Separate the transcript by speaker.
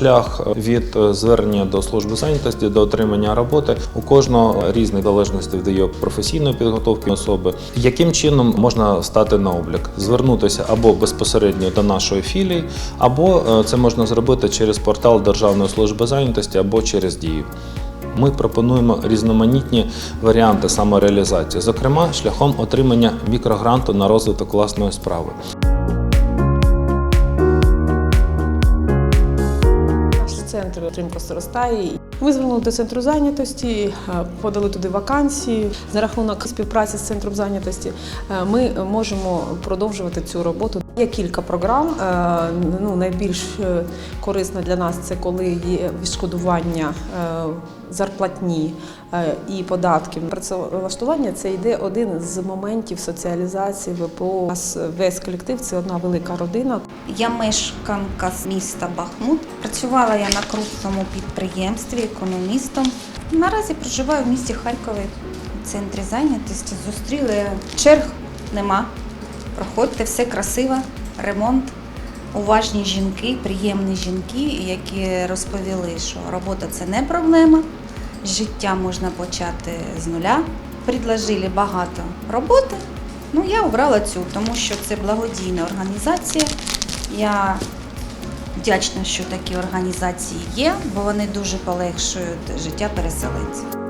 Speaker 1: шлях від е, звернення до служби зайнятості до отримання роботи у кожного різних залежності від професійної підготовки особи. Яким чином можна стати на облік? Звернутися або безпосередньо до нашої філії, або е, це можна зробити через портал Державної служби зайнятості або через дію. Ми пропонуємо різноманітні варіанти самореалізації, зокрема шляхом отримання мікрогранту на розвиток власної справи.
Speaker 2: Центр підтримка зростає. Ми звернули до центру зайнятості, е, подали туди вакансії. За рахунок співпраці з центром зайнятості е, ми можемо продовжувати цю роботу. Є кілька програм. Е, Ну, найбільш е, корисно для нас це коли є відшкодування е, зарплатні і податків. Працевлаштування це йде один з моментів соціалізації ВПО. У нас весь колектив це одна велика родина.
Speaker 3: Я мешканка з міста Бахмут. Працювала я на крупному підприємстві економістом. Наразі проживаю в місті Харкові в центрі зайнятості. Зустріли черг нема. Проходьте, все красиво, ремонт. Уважні жінки, приємні жінки, які розповіли, що робота це не проблема, життя можна почати з нуля. Предложили багато роботи. Ну, я обрала цю, тому що це благодійна організація. Я вдячна, що такі організації є, бо вони дуже полегшують життя переселенців.